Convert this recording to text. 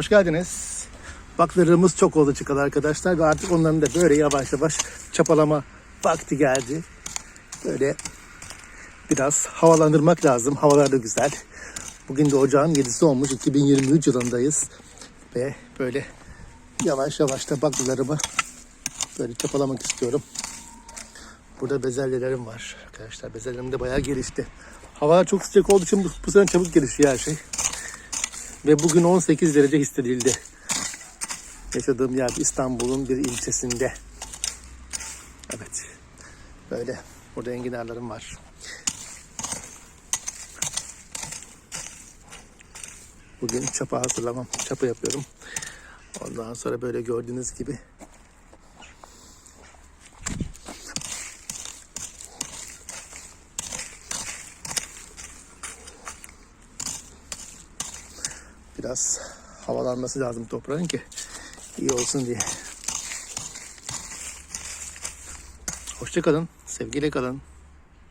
Hoş geldiniz. Baklarımız çok oldu çıkalı arkadaşlar ve artık onların da böyle yavaş yavaş çapalama vakti geldi. Böyle biraz havalandırmak lazım. Havalar da güzel. Bugün de ocağın 7'si olmuş. 2023 yılındayız. Ve böyle yavaş yavaş da baklarımı böyle çapalamak istiyorum. Burada bezelyelerim var arkadaşlar. Bezelyelerim de bayağı gelişti. Havalar çok sıcak olduğu için bu, bu sene çabuk gelişiyor her şey. Ve bugün 18 derece hissedildi. Yaşadığım yer İstanbul'un bir ilçesinde. Evet. Böyle. Burada enginarlarım var. Bugün çapa hazırlamam. Çapa yapıyorum. Ondan sonra böyle gördüğünüz gibi biraz havalanması lazım toprağın ki iyi olsun diye. Hoşça kalın, sevgiyle kalın.